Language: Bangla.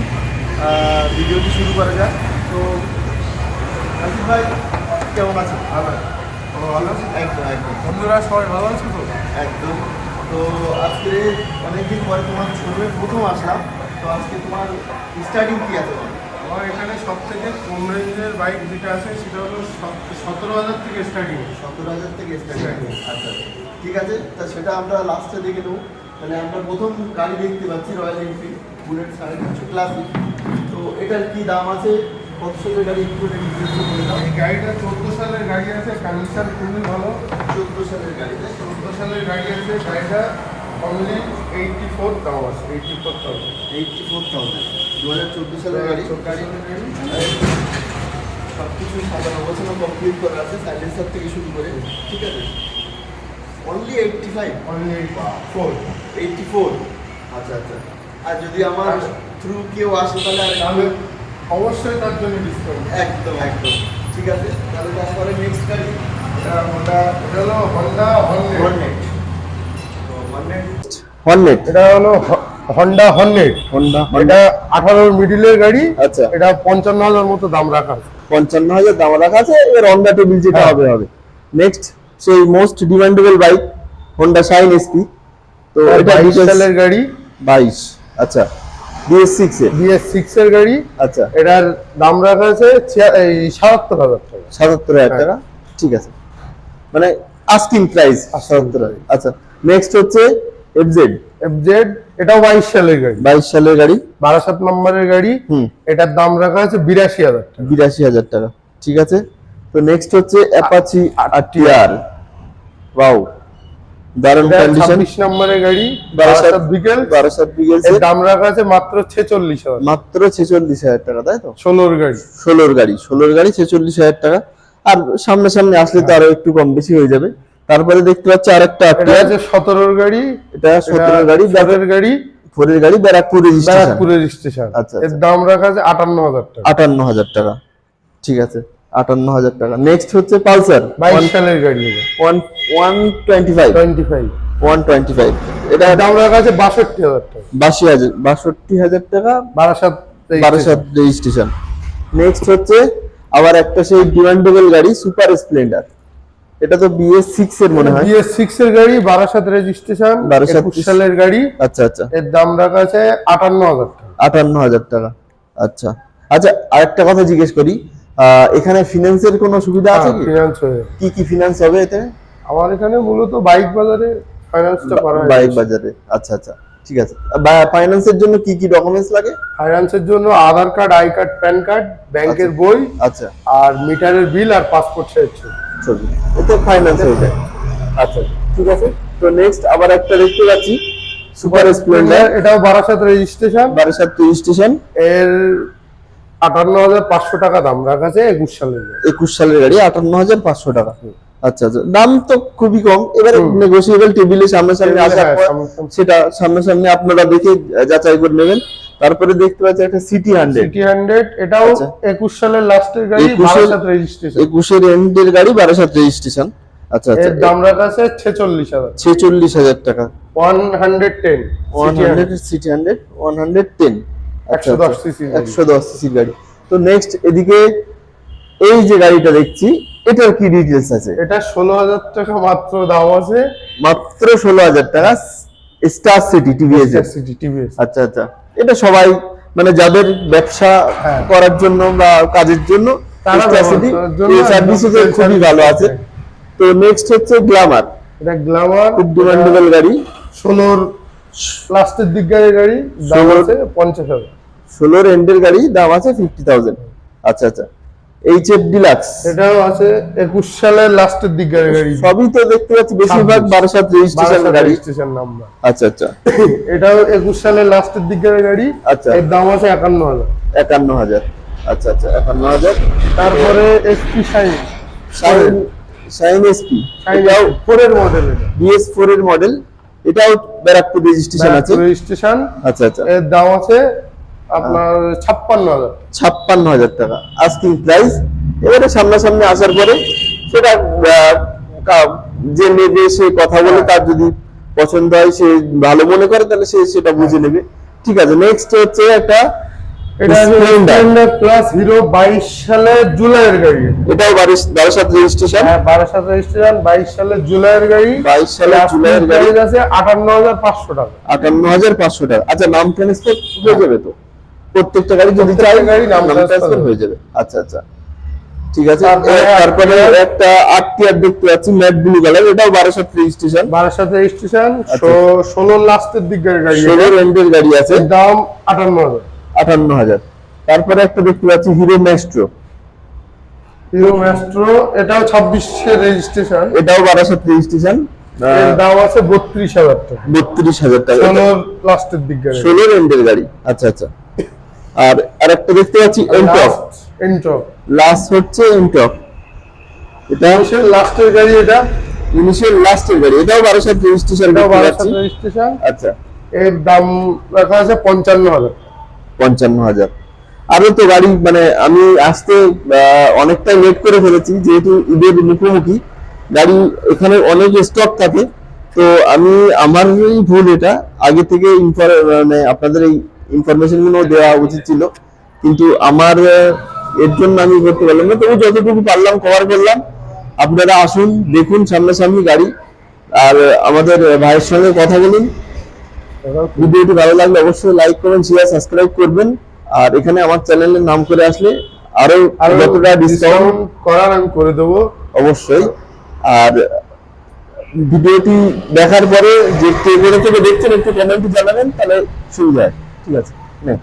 আহ, ভিডিওটি শুরু করা যাক। তো রাজীব ভাই কেমন আছেন? ভালো। ভালো আছেন? একদম একদম। বন্ধুরা সবাই ভালো আছে তো? একদম। তো আজকে অনেকদিন পরে তোমার শোরুমে প্রথম আসলাম। তো আজকে তোমার স্টার্টিং কি আছে? আমার এখানে সব থেকে কম রেঞ্জের বাইক যেটা আছে সেটা হলো সতেরো হাজার থেকে স্টার্টিং সতেরো হাজার থেকে স্টার্টিং আচ্ছা আচ্ছা। ঠিক আছে। তা সেটা আমরা লাস্টে দেখে নেব। মানে আমরা প্রথম গাড়ি দেখতে পাচ্ছি রয়্যাল এনফিল্ড বুলেট সাড়ে তিনশো ক্লাসিক তো এটার কি দাম আছে? কত সালের গাড়ি একটু এই গাড়িটা চোদ্দ সালের গাড়ি আছে কন্ডিশন খুবই ভালো। চোদ্দ সালের গাড়ি। চোদ্দ সালের গাড়ি আছে গাড়িটা অনলি এইটটি ফোর আছে eighty four thousand eighty four thousand দু হাজার চোদ্দ সালের গাড়ি গাড়ি সব কিছু সাজানো গোছানো কমপ্লিট করা আছে সাইলেন্সার থেকে শুরু করে ঠিক আছে? Only eighty five only four eighty four আচ্ছা আচ্ছা। আর যদি আমার থ্রু কেউ আসে তাহলে আর তাহলে অবশ্যই তার জন্য ডিসকাউন্ট একদম একদম। ঠিক আছে? তাহলে তারপরে নেক্সট গাড়ি? হলো হন্ডা হর্নেট হর্নেট তো হর্নেট হর্নেট এটা হলো হন্ডা হর্নেট হন্ডা এটা আঠারোর মিডিলের গাড়ি। আচ্ছা। এটা পঞ্চান্ন হাজার মতো দাম রাখা আছে। পঞ্চান্ন হাজার দাম রাখা আছে এবার হন্ডা টেবিল যেটা হ্যাঁ। হবে হবে। নেক্সট সেই most demandable bike Honda Shine SP তো এটা গাড়ি। বাইশ। আচ্ছা বিএস সিক্স এর? বিএস সিক্স এর গাড়ি। আচ্ছা। এটার দাম রাখা আছে সাতাত্তর হাজার টাকা। সাতাত্তর হাজার হ্যাঁ। টাকা ঠিক আছে। মানে আস্কিং প্রাইস সাতাত্তর হাজার। আচ্ছা নেক্সট হচ্ছে এফজেড এফজেড এটাও বাইশ সালের গাড়ি। বাইশ সালের গাড়ি। বারাসাত নম্বরের গাড়ি। হুম। এটার দাম রাখা আছে বিরাশি হাজার টাকা। বিরাশি হাজার টাকা। ঠিক আছে? তো নেক্সট হচ্ছে অ্যাপাচি আরটিআর ওয়াও দারুণ কন্ডিশন ছাব্বিশ নম্বরের গাড়ি বারাসাত বারাসাত বিকেল। বারাসাত বিগেলস এর দাম রাখা আছে মাত্র ছেচল্লিশ হাজার। মাত্র ছেচল্লিশ হাজার টাকা তাই তো? ষোলোর গাড়ি। ষোলোর গাড়ি ষোলোর গাড়ি ছেচল্লিশ হাজার টাকা। আর সামনে সামনে আসলে তো আরও একটু কম বেশি হয়ে যাবে। তারপরে দেখতে পাচ্ছি আরেকটা এটা আছে সতেরোর গাড়ি। এটা সতেরো গাড়ি ফোরের গাড়ি। ফোরের গাড়ি ব্যারাকপুর রেজিস্ট্রেশন। ব্যারাকপুর রেজিস্ট্রেশন। আচ্ছা, এর দাম রাখা আছে আটান্ন হাজার টাকা। আটান্ন হাজার টাকা। ঠিক আছে। আটান্ন হাজার টাকা। নেক্সট হচ্ছে পালসার। বাইশ সালের গাড়ি one one twenty five twenty five one twenty five এটা রাখা আছে বাষট্টি হাজার টাকা। বাষি হাজার বাষট্টি হাজার টাকা বারাসাত বারাসাত রেজিস্ট্রেশন নেক্সট হচ্ছে আবার একটা সেই ডিমান্ডেবল গাড়ি সুপার স্প্লেন্ডার এটা তো বিএস সিক্স এর মনে হয়। বিএস সিক্স এর গাড়ি বারাসাত রেজিস্ট্রেশন বারাসাত সালের গাড়ি। আচ্ছা আচ্ছা। এর দাম রাখা আছে আটান্ন হাজার টাকা। আটান্ন হাজার টাকা। আচ্ছা। আচ্ছা আরেকটা কথা জিজ্ঞেস করি। এখানে ফিনান্সের কোনো সুবিধা আছে কি? ফিনান্স হয়ে কি কি ফিনান্স হবে এতে? আমার এখানে মূলত বাইক বাজারে ফাইন্যান্সটা করা হয় বাইক বাজারে। আচ্ছা আচ্ছা ঠিক আছে। ফাইন্যান্সের জন্য কি কি ডকুমেন্টস লাগে? ফাইন্যান্সের জন্য Aadhaar card I card PAN card ব্যাংকের বই আচ্ছা। আর মিটারের বিল আর পাসপোর্ট সাইজ ছবি। ছবি। এতে ফাইন্যান্স হয়ে যায়। আচ্ছা ঠিক আছে। তো নেক্সট আবার একটা দেখতে পাচ্ছি। সুপার স্প্লেন্ডার এটাও বারাসাত রেজিস্ট্রেশন বারাসাত রেজিস্ট্রেশন এর আটান্ন হাজার পাঁচশো টাকা দাম রাখা আছে একুশ সালের একুশ সালের গাড়ি আটান্ন হাজার পাঁচশো টাকা। আচ্ছা আচ্ছা। দাম তো খুবই কম। এবারে। নেগোসিয়েবল টেবিলে সামনাসামনি আসার হ্যাঁ, পর। সেটা সামনাসামনি আপনারা দেখে যাচাই করে নেবেন। তারপরে দেখতে পাচ্ছি একটা সিটি হান্ড্রেড সিটি হান্ড্রেড এটাও আচ্ছা। একুশ সালের লাস্টের গাড়ি 21 বারাসাত রেজিস্ট্রেশন একুশের এন্ডের গাড়ি বারাসাত রেজিস্ট্রেশন আচ্ছা আচ্ছা। দাম রাখা আছে ছেচল্লিশ হাজার। ছেচল্লিশ হাজার টাকা। One hundred ten one hundred CT hundred one hundred ten. একশো দশ সিসি সিসির গাড়ি। তো নেক্সট এদিকে এই যে গাড়িটা দেখছি এটার কি ডিটেলস আছে? এটা ষোলো হাজার টাকা মাত্র দাম আছে। মাত্র ষোলো হাজার টাকা Star City TVS City TVS আচ্ছা আচ্ছা। এটা সবাই মানে যাদের ব্যবসা হ্যাঁ। করার জন্য বা কাজের জন্য খুবই ভালো আছে। তো নেক্সট হচ্ছে গ্লামার এটা গ্লামার খুব ডিমান্ডেবল গাড়ি। ষোলোর লাস্টের দিককারের গাড়ি দাম 16 আছে পঞ্চাশ হাজার। ষোলোর এন্ডের গাড়ি দাম আছে ফিফটি থাউজেন্ড আচ্ছা আচ্ছা। এইচ এফ ডিলাক্স এটাও আছে একুশ সালের লাস্টের দিককারের গাড়ি। সবই তো দেখতে পাচ্ছি বেশিরভাগ 26 বারাসাত রেজিস্ট্রেশন গাড়ি। রেজিস্ট্রেশন নাম্বার আচ্ছা আচ্ছা। এটাও একুশ সালের লাস্টের দিককারের গাড়ি। আচ্ছা। এর দাম আছে একান্ন হাজার। একান্ন হাজার। আচ্ছা আচ্ছা একান্ন হাজার। তারপরে SP Shine Shine Shine SP Shine ফোরের মডেল এটা। বিএস ফোর এর মডেল এটাও ব্যারাকপুর রেজিস্ট্রেশন আছে। রেজিস্ট্রেশন আচ্ছা আচ্ছা। এর দাম আছে আপনার ছাপ্পান্ন হাজার। ছাপ্পান্ন হাজার টাকা। আস্কিং প্রাইস এবারে সামনাসামনি আসার পরে সেটা যে নেবে সে কথা বলে তার যদি পছন্দ হয় সে ভালো মনে করে তাহলে সে সেটা বুঝে নেবে। ঠিক আছে নেক্সট হচ্ছে একটা এটা Splendor। স্প্লেন্ডার প্লাস হিরো বাইশ সালের জুলাইয়ের গাড়ি। এটাও বারিশ বারাসাত রেজিস্ট্রেশন হ্যাঁ বারাসাত রেজিস্ট্রেশন বাইশ সালের জুলাইয়ের গাড়ি। জুলাইয়ের আছে আটান্ন হাজার পাঁচশো টাকা। আটান্ন হাজার পাঁচশো টাকা। আচ্ছা নাম ট্রান্সফার হয়ে যাবে তো? প্রত্যেকটা গাড়ি যদি চাই গাড়ি নাম ট্রান্সফার হয়ে যাবে। আচ্ছা আচ্ছা। ঠিক আছে। তারপরে এ- তারপরে আপনার- একটা দেখতে পাচ্ছি ম্যাট ব্লু কালার। এটাও বারাসাত রেজিস্ট্রেশন বারাসাত রেজিস্ট্রেশন আচ্ছা। ষোলোর লাস্টের দিকের গাড়ি ষোলো গাড়ি আছে। দাম আটান্ন হাজার। আটান্ন হাজার। তারপরে একটা দেখতে পাচ্ছি হিরো ম্যাস্ট্রো। হিরো ম্যাস্ট্রো এটাও ছাব্বিশের রেজিস্ট্রেশন এটাও বারাসাত রেজিস্ট্রেশন দাম আছে বত্রিশ হাজার টাকা। বত্রিশ হাজার টাকা। ষোলোর লাস্টের দিক গাড়ি। ষোলো রেন্টের গাড়ি। আচ্ছা আচ্ছা। আর আরেকটা দেখতে পাচ্ছি এনটক এন্ট্রক লাস্ট হচ্ছে এনটক এটা লাস্টের গাড়ি এটা? ইনিশিয়াল লাস্টের গাড়ি। এটাও বারাসাত রেজিস্ট্রেশন এটাও পাচ্ছি রেজিস্ট্রেশন আচ্ছা। এর দাম রাখা আছে পঞ্চান্ন হাজার। পঞ্চান্ন হাজার। আরও তো গাড়ি মানে আমি আসতে অনেকটাই লেট করে ফেলেছি যেহেতু ঈদের মুখোমুখি। গাড়ি এখানে অনেক স্টক থাকে। তো আমি আমারই ভুল এটা। আগে থেকে ইনফর- মানে আপনাদের এই ইনফরমেশনগুলো দেওয়া উচিত ছিল। কিন্তু আমার এর জন্য আমি করতে পারলাম না। তবু যতটুকু পারলাম কভার করলাম। আপনারা আসুন দেখুন সামনাসামনি গাড়ি। আর আমাদের ভাইয়ের সঙ্গে কথা বলুন। ভিডিওটি ভালো লাগলে অবশ্যই লাইক করবেন শেয়ার সাবস্ক্রাইব করবেন। আর এখানে আমার চ্যানেলের নাম করে আসলে আরও আর যতটা ডিসকাউন্ট করার আমি করে দেবো। অবশ্যই। আর ভিডিওটি দেখার পরে যে কে করে থেকে দেখছেন একটু কমেন্টে জানাবেন তাহলে সুবিধা হয়। ঠিক আছে নে